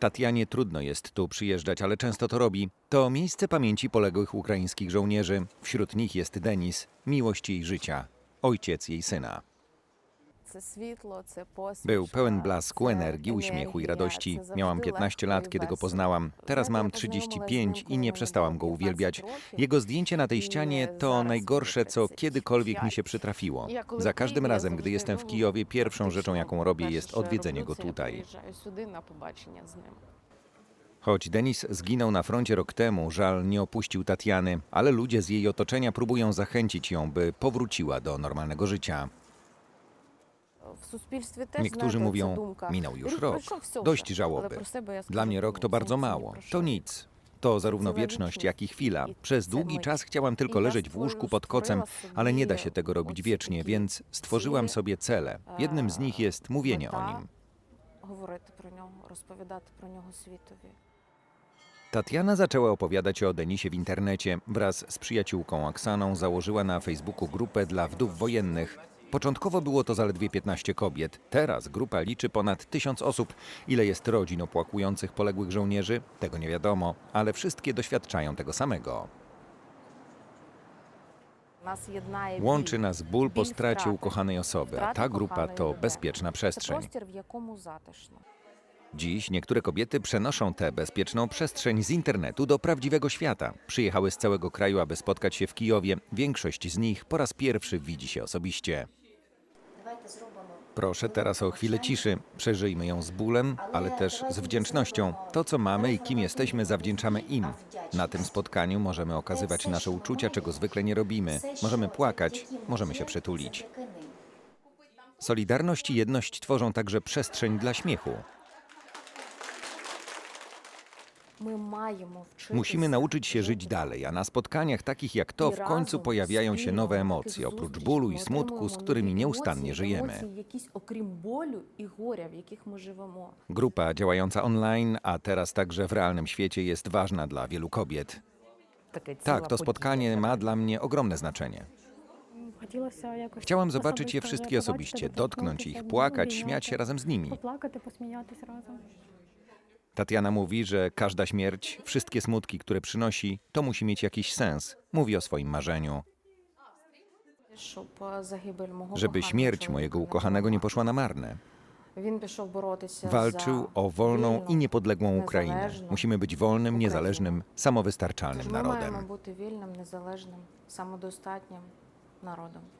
Tatianie trudno jest tu przyjeżdżać, ale często to robi. To miejsce pamięci poległych ukraińskich żołnierzy. Wśród nich jest Denis, miłość jej życia, ojciec jej syna. Był pełen blasku, energii, uśmiechu i radości. Miałam 15 lat, kiedy go poznałam. Teraz mam 35 i nie przestałam go uwielbiać. Jego zdjęcie na tej ścianie to najgorsze, co kiedykolwiek mi się przytrafiło. Za każdym razem, gdy jestem w Kijowie, pierwszą rzeczą, jaką robię, jest odwiedzenie go tutaj. Choć Denis zginął na froncie rok temu, żal nie opuścił Tatiany, ale ludzie z jej otoczenia próbują zachęcić ją, by powróciła do normalnego życia. В суспільстві теж Niektórzy знаєте, mówią, ця думка. minął już Рік rok. пройшов, все Dość вже. żałoby. Але про себе я скажу, Dla mnie rok ні, to це bardzo ні, це mało. ні про To що. nic. To zarówno Cała wieczność, wieczność. jak i chwila. I Przez це długi мить. czas chciałam tylko I ja leżeć w łóżku pod stworzyła kocem, ale nie da sobie się tego robić oці wiecznie, такі więc stworzyłam цілі, sobie cele. Jednym z nich jest mówienie o мета nim. Говорити про нього, розповідати про нього світові. Tatiana zaczęła opowiadać o Denisie w internecie. Wraz z przyjaciółką Oksaną założyła na Facebooku grupę dla wdów wojennych. Początkowo było to zaledwie 15 kobiet, teraz grupa liczy ponad 1000 osób. Ile jest rodzin opłakujących poległych żołnierzy, tego nie wiadomo, ale wszystkie doświadczają tego samego. Łączy nas ból po stracie ukochanej osoby, a ta grupa to bezpieczna przestrzeń. Dziś niektóre kobiety przenoszą tę bezpieczną przestrzeń z internetu do prawdziwego świata. Przyjechały z całego kraju, aby spotkać się w Kijowie. Większość z nich po raz pierwszy widzi się osobiście. Proszę teraz o chwilę ciszy. Przeżyjmy ją z bólem, ale też z wdzięcznością. To, co mamy i kim jesteśmy, zawdzięczamy im. Na tym spotkaniu możemy okazywać nasze uczucia, czego zwykle nie robimy. Możemy płakać, możemy się przytulić. Solidarność i jedność tworzą także przestrzeń dla śmiechu. Musimy nauczyć się żyć dalej, a na spotkaniach takich jak to w końcu pojawiają się nowe emocje, oprócz bólu i smutku, z którymi nieustannie żyjemy. Grupa działająca online, a teraz także w realnym świecie jest ważna dla wielu kobiet. Tak, to spotkanie ma dla mnie ogromne znaczenie. Chciałam zobaczyć je wszystkie osobiście, dotknąć ich, płakać, śmiać się razem z nimi. Tatiana mówi, że każda śmierć, wszystkie smutki, które przynosi, to musi mieć jakiś sens. Mówi o swoim marzeniu. Żeby śmierć mojego ukochanego nie poszła na marne. Walczył o wolną i niepodległą Ukrainę. Musimy być wolnym, niezależnym, samowystarczalnym narodem. narodem.